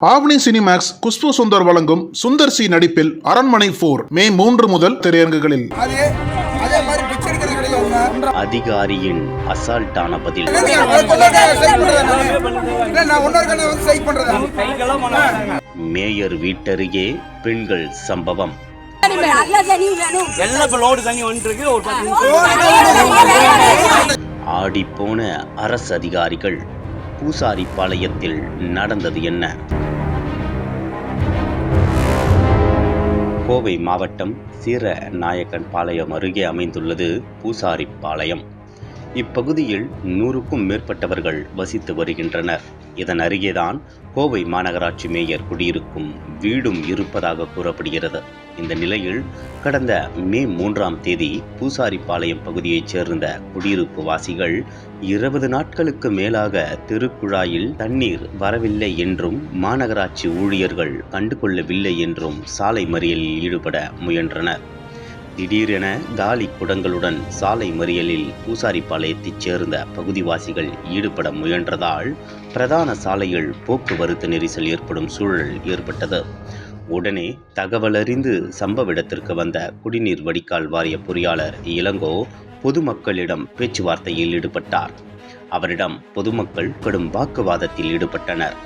ஆவணி Cinemax Khushbu Sundar வழங்கும் Sundar C நடிப்பில் அரண்மனை போர் மே மூன்று முதல் திரையரங்குகளில். அதிகாரியின் அசால்ட்டான பதில்? மேயர் வீட்டருகே பெண்கள் சம்பவம். ஆடிப்போன அரசு அதிகாரிகள் பூசாரி பாளையத்தில் நடந்தது என்ன? கோவை மாவட்டம் சீர நாயக்கன் பாளையம் அருகே அமைந்துள்ளது பூசாரிப்பாளையம். இப்பகுதியில் நூறுக்கும் மேற்பட்டவர்கள் வசித்து வருகின்றனர். இதன் அருகேதான் கோவை மாநகராட்சி மேயர் குடியிருக்கும் வீடும் இருப்பதாக கூறப்படுகிறது. இந்த நிலையில் கடந்த மே மூன்றாம் தேதி பூசாரிப்பாளையம் பகுதியைச் சேர்ந்த குடியிருப்பு வாசிகள் இருபது நாட்களுக்கு மேலாக திருக்குழாயில் தண்ணீர் வரவில்லை என்றும் மாநகராட்சி ஊழியர்கள் கண்டுகொள்ளவில்லை என்றும் சாலை மறியலில் ஈடுபட முயன்றனர். திடீரென காலி குடங்களுடன் சாலை மறியலில் பூசாரிப்பாளையத்தைச் சேர்ந்த பகுதிவாசிகள் ஈடுபட முயன்றதால் பிரதான சாலையில் போக்குவரத்து நெரிசல் ஏற்படும் சூழல் ஏற்பட்டது. உடனே தகவலறிந்து சம்பவ இடத்திற்கு வந்த குடிநீர் வடிகால் வாரிய பொறியாளர் இளங்கோ பொதுமக்களிடம் பேச்சுவார்த்தையில் ஈடுபட்டார். அவரிடம் பொதுமக்கள் கடும் வாக்குவாதத்தில் ஈடுபட்டனர்.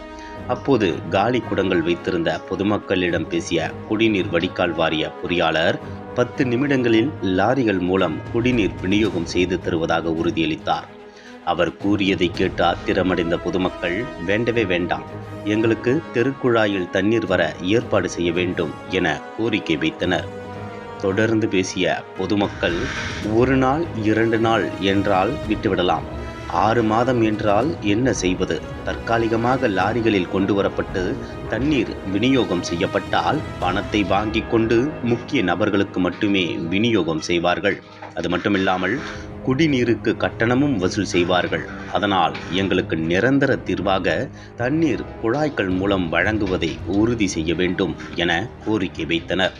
அப்போது காலி குடங்கள் வைத்திருந்த பொதுமக்களிடம் பேசிய குடிநீர் வடிகால் வாரிய பொறியாளர் பத்து நிமிடங்களில் லாரிகள் மூலம் குடிநீர் விநியோகம் செய்து தருவதாக உறுதியளித்தார். அவர் கூறியதை கேட்டு ஆத்திரமடைந்த பொதுமக்கள் வேண்டவே வேண்டாம். எங்களுக்கு தெருக்குழாயில் தண்ணீர் வர ஏற்பாடு செய்ய வேண்டும் என கோரிக்கை வைத்தனர். தொடர்ந்து பேசிய பொதுமக்கள் ஒரு நாள் இரண்டு நாள் என்றால் விட்டுவிடலாம். ஆறு மாதம் என்றால் என்ன செய்வது? தற்காலிகமாக லாரிகளில் கொண்டு வரப்பட்டு தண்ணீர் விநியோகம் செய்யப்பட்டால் பணத்தை வாங்கிக் கொண்டு முக்கிய நபர்களுக்கு மட்டுமே விநியோகம் செய்வார்கள். அது மட்டுமில்லாமல் குடிநீருக்கு கட்டணமும் வசூல் செய்வார்கள். அதனால் எங்களுக்கு நிரந்தர தீர்வாக தண்ணீர் குழாய்கள் மூலம் வழங்குவதை உறுதி செய்ய வேண்டும் என கோரிக்கை வைத்தனர்.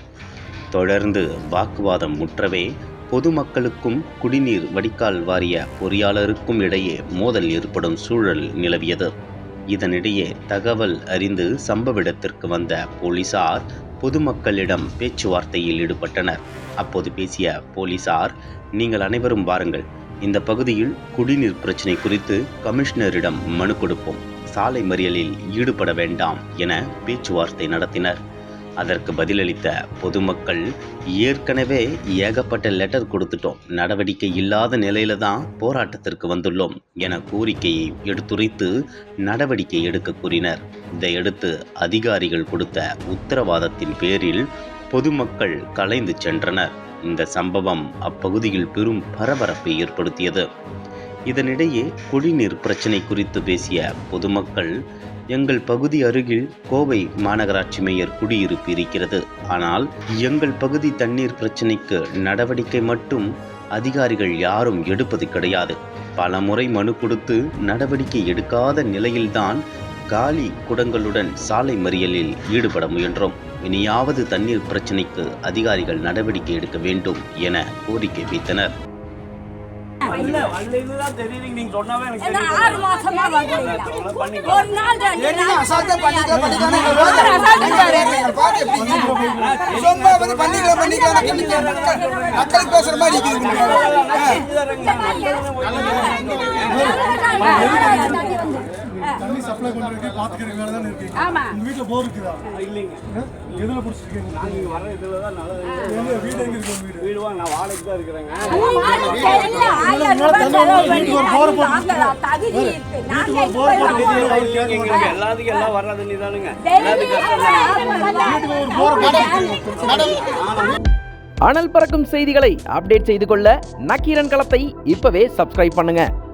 தொடர்ந்து வாக்குவாதம் முற்றவே பொதுமக்களுக்கும் குடிநீர் வடிகால் வாரிய பொறியாளருக்கும் இடையே மோதல் ஏற்படும் சூழல் நிலவியது. இதனிடையே தகவல் அறிந்து சம்பவ இடத்திற்கு வந்த போலீசார் பொதுமக்களிடம் பேச்சுவார்த்தையில் ஈடுபட்டனர். அப்போது பேசிய போலீசார் நீங்கள் அனைவரும் வாருங்கள். இந்த பகுதியில் குடிநீர் பிரச்சினை குறித்து கமிஷனரிடம் மனு கொடுப்போம். சாலை மறியலில் ஈடுபட வேண்டாம் என பேச்சுவார்த்தை நடத்தினர். அதற்கு பதிலளித்த பொதுமக்கள் ஏற்கனவே ஏகப்பட்ட லெட்டர் கொடுத்துட்டோம். நடவடிக்கை இல்லாத நிலையில தான் போராட்டத்திற்கு வந்துள்ளோம் என கோரிக்கையை எடுத்துரைத்து நடவடிக்கை எடுக்க கூறினர். இதையடுத்து அதிகாரிகள் கொடுத்த உத்தரவாதத்தின் பேரில் பொதுமக்கள் கலைந்து சென்றனர். இந்த சம்பவம் அப்பகுதியில் பெரும் பரபரப்பை ஏற்படுத்தியது. இதனிடையே குடிநீர் பிரச்சினை குறித்து பேசிய பொதுமக்கள் எங்கள் பகுதி அருகில் கோவை மாநகராட்சி மேயர் குடியிருப்பு இருக்கிறது. ஆனால் எங்கள் பகுதி தண்ணீர் பிரச்சினைக்கு நடவடிக்கை மட்டும் அதிகாரிகள் யாரும் எடுப்பது கிடையாது. பல முறை மனு கொடுத்து நடவடிக்கை எடுக்காத நிலையில்தான் காலி குடங்களுடன் சாலை மறியலில் ஈடுபட முயன்றோம். இனியாவது தண்ணீர் பிரச்சினைக்கு அதிகாரிகள் நடவடிக்கை எடுக்க வேண்டும் என கோரிக்கை வைத்தனர். இல்ல வள்ளின்னு தான் தெரியுது நீங்க சொன்னாவே எனக்கு தெரியும் ஆறு மாசமா வரல ஒரு நாள் ரெண்டு நாள் அசால்ட்டா. அசால்ட்டா நீங்க பாரு எப்படி. சும்மா வந்து. மக்கள் மக்கள் மக்களுக்கு பேசுற மாதிரி இருக்குது. தண்ணி சப்ளை பண்றதுக்கு பாத்துக்கிற வேலை தான் இருக்கீங்க. ஆமா. உங்க வீட்டுல போர் இருக்குதா? இல்லைங்க? எதுல புடிச்சிருக்கீங்க? நான் இங்க வர இதுல தான் நல்லது எங்க வீடு எங்க இருக்கு வீடு? வீடு வாங்க நான் வாடகைக்கு தான் இருக்கிறேங்க. ரூபாய் செலவு பண்ணி. தகுதி இருக்கு. நாங்க எல்லாத்துக்கும் எல்லாம் வர்ற தண்ணி தானுங்க. எல்லாத்துக்கும் அனல் பறக்கும் செய்திகளை அப்டேட் செய்து கொள்ள நக்கீரன் களத்தை இப்பவே சப்ஸ்கிரைப் பண்ணுங்க.